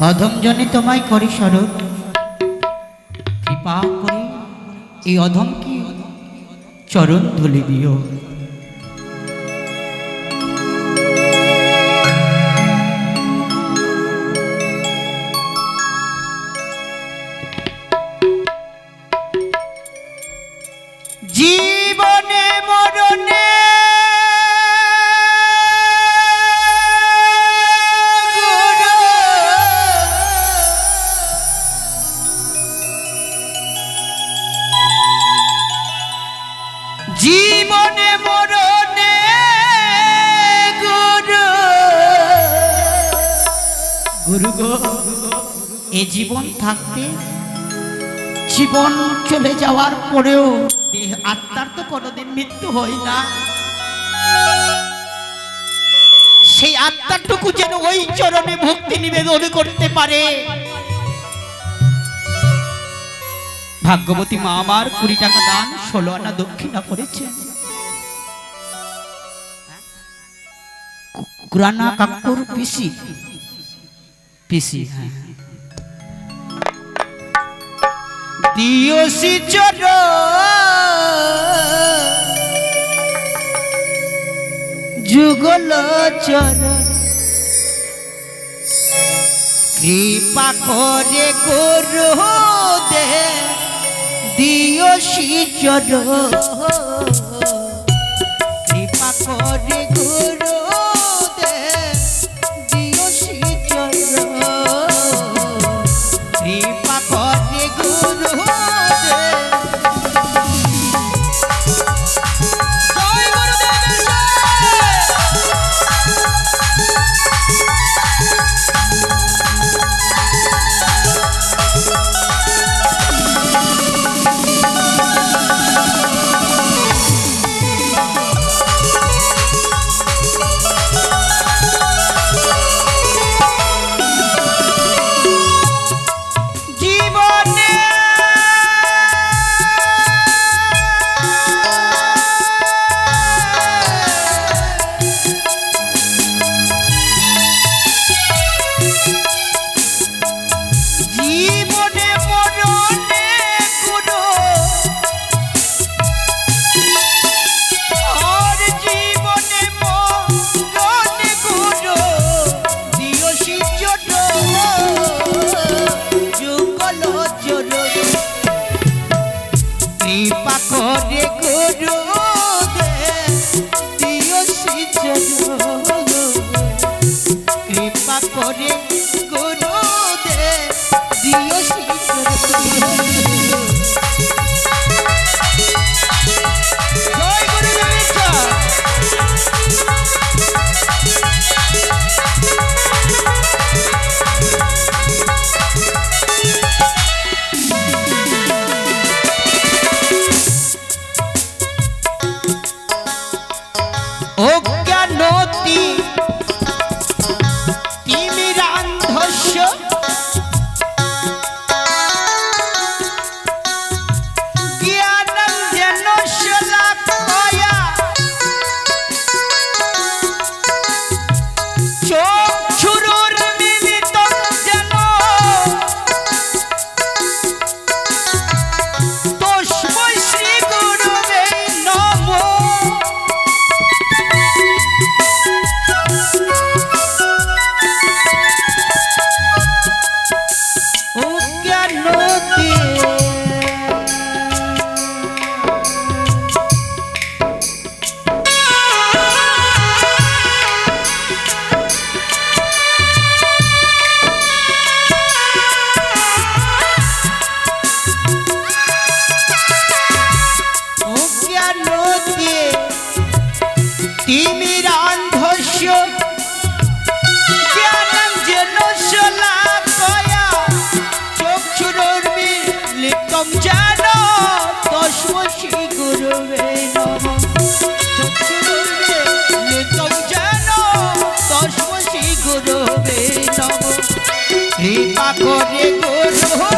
গুরুদেব অধম জনে তোমায় করি স্মরণ কৃপা করে এই অধমকে চরণ ধুলি দিও। গুরু গো, এ জীবন থাকতে জীবন চলে যাওয়ার পরেও দেহ আত্মার তো কোনোদিন মৃত্যু হয় না। সেই আত্মাটুকু যেন ওই চরণে ভক্তি নিবেদন করতে পারে। ভাগ্যবতী মা আমার কুড়ি টাকা দান, ষোলো আনা দক্ষিণা করেছেন। কুরানা কাকুর পিসি পিসি হ্যাঁ চর যুগল চর কৃপা করে গুরু দে দিয়সি চর তিমিরান্ধস্য জ্ঞানম যেন শলাকয়া চক্ষুরুর্মিলিতং যেন তস্मै গুরুবে নমঃ। চক্ষুরুর্মিলিতং যেন তস্मै গুরুবে নমঃ। কৃপা করে গুরু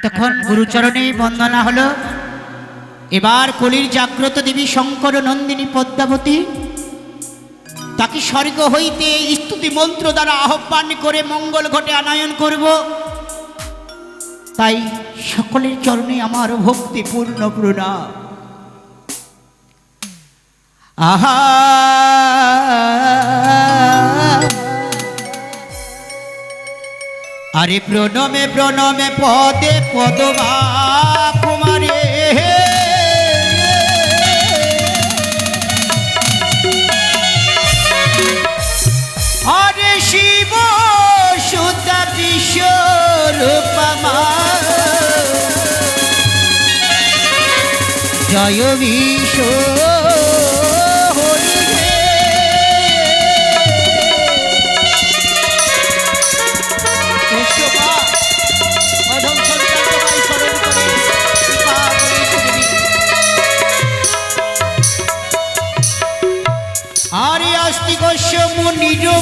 এতক্ষণ গুরুচরণে বন্দনা হলো। এবার কলির জাগ্রত দেবী শঙ্কর নন্দিনী পদ্মাবতী, তাকে স্বর্গ হইতে স্তুতি মন্ত্র দ্বারা আহ্বান করে মঙ্গল ঘটে আনায়ন করব। তাই সকলের চরণে আমার ভক্তি পূর্ণ প্রণা আহা! আরে প্রণমে প্রণমে পদে পদমা কুমারে। আরে শিব সুতা বিশ্বরূপমা জয় বিশ্ব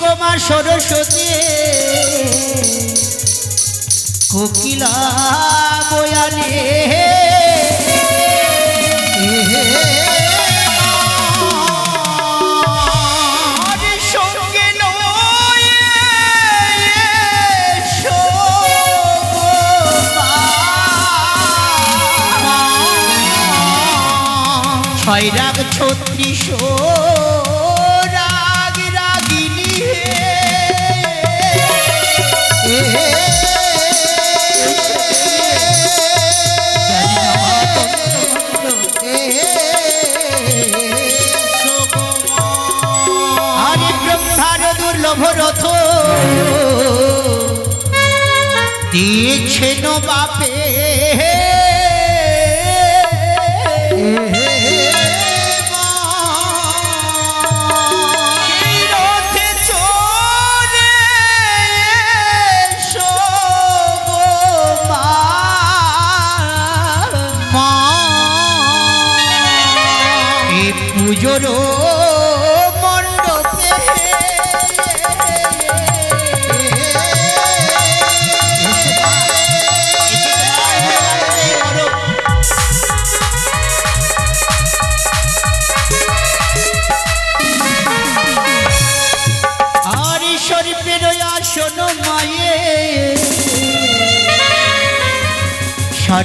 গো মা সরস্বতী। কোকিলা বয়ালে ছয় রাগ ছত্রিশ। সেন বাপের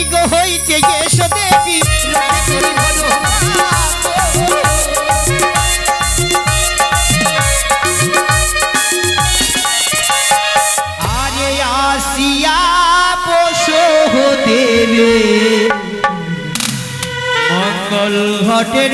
নারী গো হইতে এসো দেবী আরে আসিয়া বসো দেবে। মঙ্গল ঘটের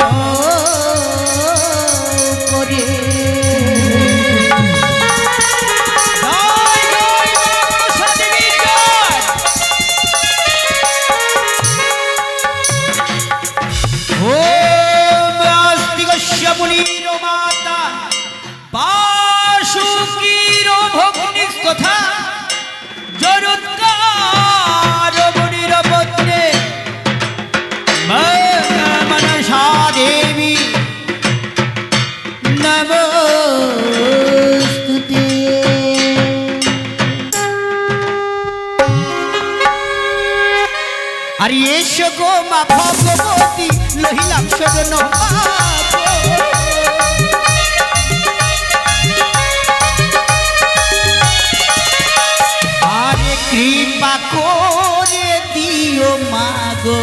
কৃপা করে দিও মাগো।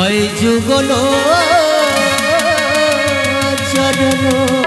ওই যুগল চরণ।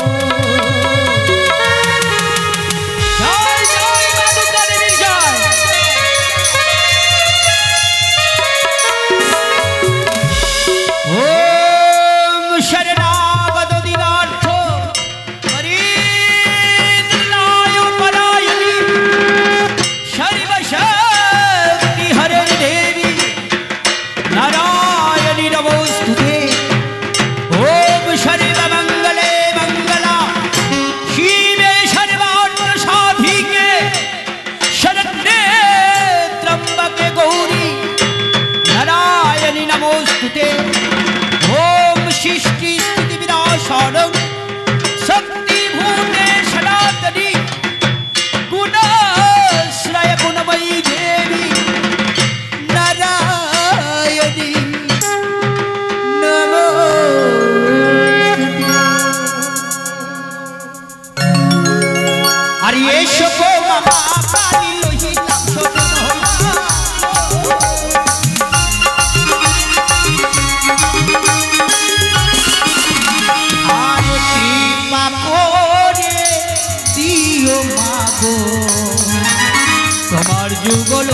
তোমার যুগল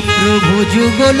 প্রভু যুগল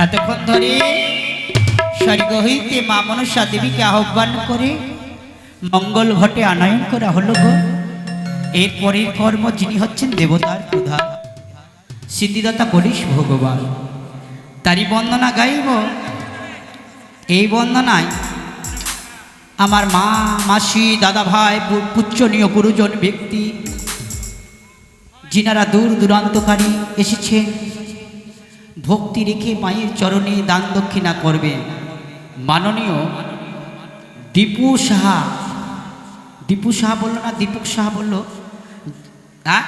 এতক্ষণ ধরে স্বর্গ হইতে মা মনসা দেবীকে আহ্বান করে মঙ্গল ঘটে আনয়ন করা হলো গো। এর পরের কর্ম যিনি হচ্ছেন দেবতার প্রধান সিদ্ধিদাতা করিস ভগবান, তারই বন্দনা গাইব। এই বন্দনায় আমার মা, মাসি, দাদা ভাই, পু- পুচ্ছনীয় গুরুজন ব্যক্তি, যিনারা দূর দূরান্তকারী এসেছেন। ভক্তি রেখে মায়ের চরণে দান দক্ষিণা করবে। মাননীয় দীপু সাহা। দীপু সাহা বলল না, দীপক সাহা বলল হ্যাঁ